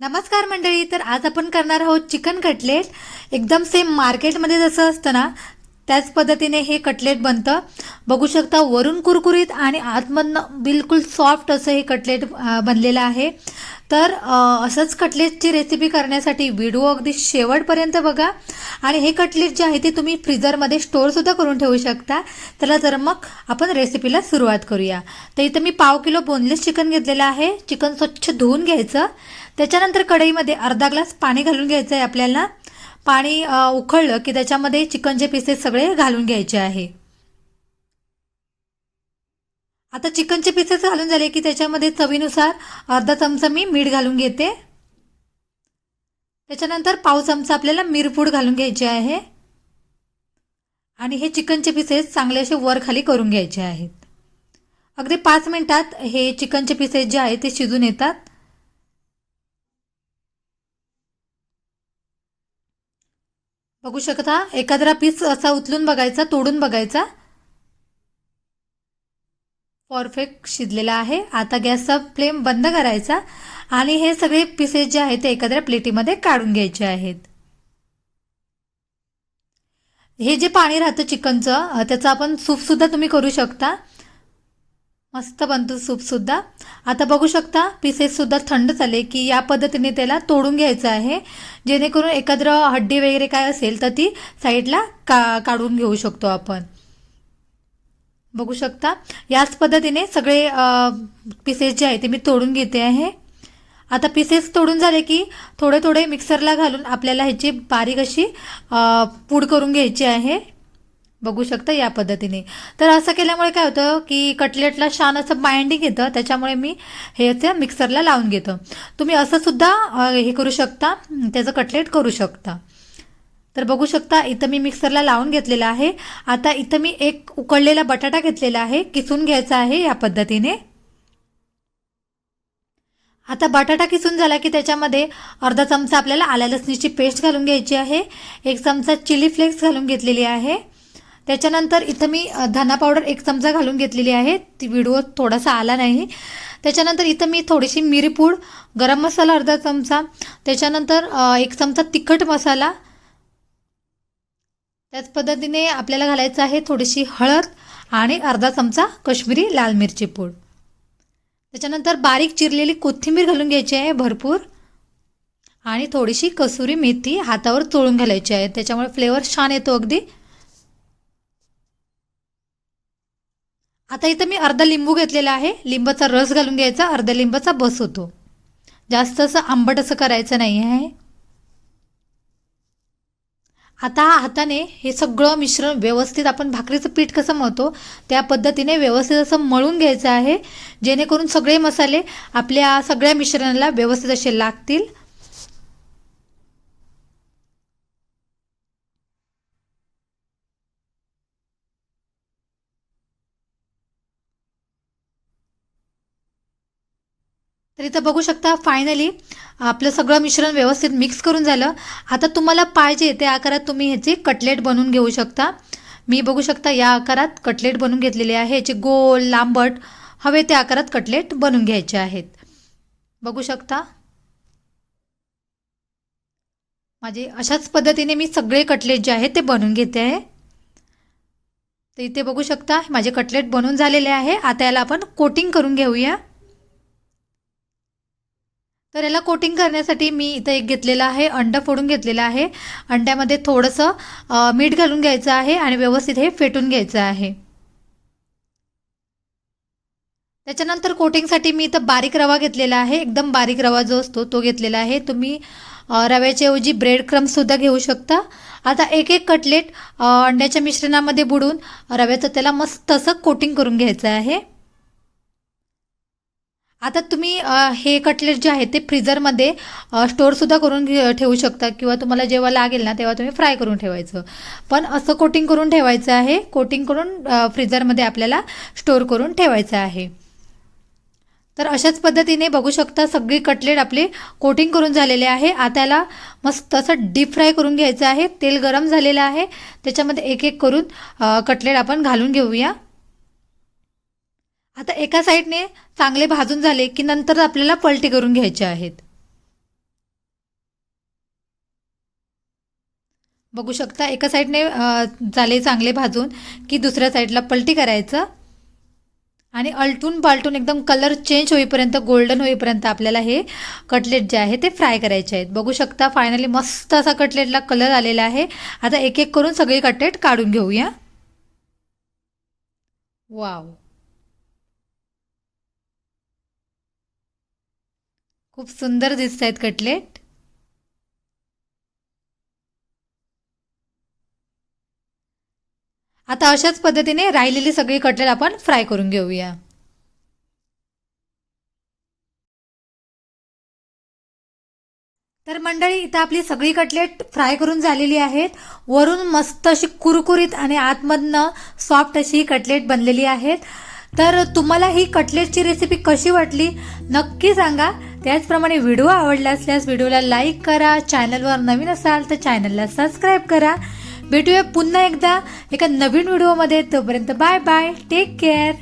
नमस्कार मंडळी तर आज आपण करणार आहोत चिकन कटलेट. एकदम सेम मार्केटमध्ये जसं असतं ना त्याच पद्धतीने हे कटलेट बनतं. बघू शकता वरून कुरकुरीत आणि आतमधनं बिलकुल सॉफ्ट असं हे कटलेट बनलेलं आहे. तर असंच कटलेटची रेसिपी करण्यासाठी व्हिडिओ अगदी शेवटपर्यंत बघा. आणि हे कटलेट जे आहे ते तुम्ही फ्रीजरमध्ये स्टोअरसुद्धा करून ठेवू शकता. चला तर मग आपण रेसिपीला सुरुवात करूया. तर इथं मी पाव किलो बोनलेस चिकन घेतलेलं आहे. चिकन स्वच्छ धुवून घ्यायचं. त्याच्यानंतर कढईमध्ये अर्धा ग्लास पाणी घालून घ्यायचं आहे आपल्याला. पाणी उकळलं की त्याच्यामध्ये चिकनचे पीसेस सगळे घालून घ्यायचे आहे. आता चिकनचे पीसेस घालून झाले की त्याच्यामध्ये चवीनुसार अर्धा चमचा मी मीठ घालून घेते. त्याच्यानंतर पाव चमचा आपल्याला मिरपूड घालून घ्यायची आहे. आणि हे चिकनचे पीसेस चांगले असे वर खाली करून घ्यायचे आहेत. अगदी पाच मिनटात हे चिकनचे पीसेस जे आहेत ते शिजून येतात. बघू शकता एखादा पीस असा उचलून बघायचा तोडून बघायचा. परफेक्ट शिजलेला आहे. आता गॅसचा फ्लेम बंद करायचा आणि हे सगळे पीसेस जे आहेत ते एखाद्या प्लेटीमध्ये काढून घ्यायचे आहेत. हे जे पाणी राहतं चिकनचं त्याचा त्याचं आपण सूपसुद्धा तुम्ही करू शकता. मस्त बनतो सूपसुद्धा आता बघू शकता पीसेससुद्धा थंड झाले की या पद्धतीने त्याला तोडून घ्यायचं आहे. जेणेकरून एखादं हड्डी वगैरे काय असेल तर ती साईडला का काढून घेऊ शकतो आपण. बघू शकता याच पद्धतीने सगळे पीसेस जे आहे ते मी तोडून घेते आहे. आता पीसेस तोडून झाले की थोडे थोडे मिक्सरला घालून आपल्याला ह्याची बारीक अशी पूड करून घ्यायची आहे. बघू शकता या पद्धतीने. तर असं केल्यामुळे काय होतं की कटलेटला छान असं बाइंडिंग येतं त्याच्यामुळे मी हे ते मिक्सरला लावून घेतो. तुम्ही असं सुद्धा हे करू शकता त्याचं कटलेट करू शकता. तर बघू शकता इथं मी मिक्सरला लावून घेतलेलं आहे. आता इथं मी एक उकळलेला बटाटा घेतलेला आहे किसून घ्यायचा आहे या पद्धतीने. आता बटाटा किसून झाला की त्याच्यामध्ये अर्धा चमचा आपल्याला आल्या लसणीची पेस्ट घालून घ्यायची आहे. एक चमचा चिली फ्लेक्स घालून घेतलेली आहे. त्याच्यानंतर इथं मी धना पावडर एक चमचा घालून घेतलेली आहे. ती व्हिडिओ थोडासा आला नाही. त्याच्यानंतर इथं मी थोडीशी मिरीपूड गरम मसाला अर्धा चमचा त्याच्यानंतर एक चमचा तिखट मसाला. त्याच पद्धतीने आपल्याला घालायचं आहे थोडीशी हळद आणि अर्धा चमचा कश्मीरी लाल मिरची पूड. त्याच्यानंतर बारीक चिरलेली कोथिंबीर घालून घ्यायची आहे भरपूर. आणि थोडीशी कसुरी मेथी हातावर चोळून घालायची आहे. त्याच्यामुळे फ्लेवर छान येतो अगदी. आता इथं मी अर्धा लिंबू घेतलेला आहे. लिंबाचा रस घालून घ्यायचा. अर्धा लिंबाचा बस होतो. जास्त असं आंबट असं करायचं नाही आहे. आता हाताने हे सगळं मिश्रण व्यवस्थित आपण भाकरीचं पीठ कसं मळतो त्या पद्धतीने व्यवस्थित असं मळून घ्यायचं आहे. जेणेकरून सगळे मसाले आपल्या सगळ्या मिश्रणाला व्यवस्थित असे लागतील. तर इथं बघू शकता फायनली आपलं सगळं मिश्रण व्यवस्थित मिक्स करून झालं. आता तुम्हाला पाहिजे त्या आकारात तुम्ही ह्याचे कटलेट बनवून घेऊ शकता. मी बघू शकता या आकारात कटलेट बनवून घेतलेले आहे. ह्याचे गोल लांबट हवे त्या आकारात कटलेट बनवून घ्यायचे आहेत. बघू शकता. माझे अशाच पद्धतीने मी सगळे कटलेट जे आहेत ते बनवून घेते आहे. तर इथे बघू शकता माझे कटलेट बनवून झालेले आहे. आता याला आपण कोटिंग करून घेऊया. तर याला कोटिंग करण्यासाठी मी इथं एक घेतलेलं आहे अंडा फोडून घेतलेलं आहे. अंड्यामध्ये थोडंसं मीठ घालून घ्यायचं आहे आणि व्यवस्थित हे फेटून घ्यायचं आहे. त्याच्यानंतर कोटिंगसाठी मी इथं बारीक रवा घेतलेला आहे. एकदम बारीक रवा जो असतो तो घेतलेला आहे. तुम्ही रव्याच्याऐवजी ब्रेड क्रम्ससुद्धा घेऊ शकता. आता एक एक कटलेट अंड्याच्या मिश्रणामध्ये बुडून रव्याचं त्याला मस्त असं कोटिंग करून घ्यायचं आहे. आता तुम्ही हे कटलेट जे आहे ते फ्रीजरमध्ये स्टोअरसुद्धा करून घे ठेवू शकता किंवा तुम्हाला जेव्हा लागेल ना तेव्हा तुम्ही फ्राय करून ठेवायचं. पण असं कोटिंग करून ठेवायचं आहे कोटिंग करून फ्रीजरमध्ये आपल्याला स्टोअर करून ठेवायचं आहे. तर अशाच पद्धतीने बघू शकता सगळी कटलेट आपले कोटिंग करून झालेले आहे. आता याला मस्त असं डीप फ्राय करून घ्यायचं आहे. तेल गरम झालेलं आहे. त्याच्यामध्ये एक एक करून कटलेट आपण घालून घेऊया. आता एका साईडने चांगले भाजून झाले की नंतर आपल्याला पलटे करून घ्यायचे आहेत. बघू शकता एका साईडने झाले चांगले भाजून की दुसऱ्या साईडला पलटी करायचं. आणि अलटून पालटून एकदम कलर चेंज होईपर्यंत गोल्डन होईपर्यंत आपल्याला हे कटलेट जे आहे ते फ्राय करायचे आहेत. बघू शकता फायनली मस्त असा कटलेटला कलर आलेला आहे. आता एक एक करून सगळी कटलेट काढून घेऊया. वाव. खूप सुंदर दिसत आहेत कटलेट. आता अशाच पद्धतीने राहिलेली सगळी कटलेट आपण फ्राय करून घेऊया. तर मंडळी इथं आपली सगळी कटलेट फ्राय करून झालेली आहेत. वरून मस्त अशी कुरकुरीत आणि आतमधनं सॉफ्ट अशी कटलेट बनलेली आहेत. तर तुम्हाला ही कटलेटची रेसिपी कशी वाटली नक्की सांगा. त्याचप्रमाणे व्हिडिओ आवडला असल्यास व्हिडिओला लाईक करा चॅनलवर नवीन असाल तर चॅनलला सबस्क्राईब करा. भेटूया पुन्हा एकदा एका नवीन व्हिडिओमध्ये. तोपर्यंत बाय बाय टेक केअर.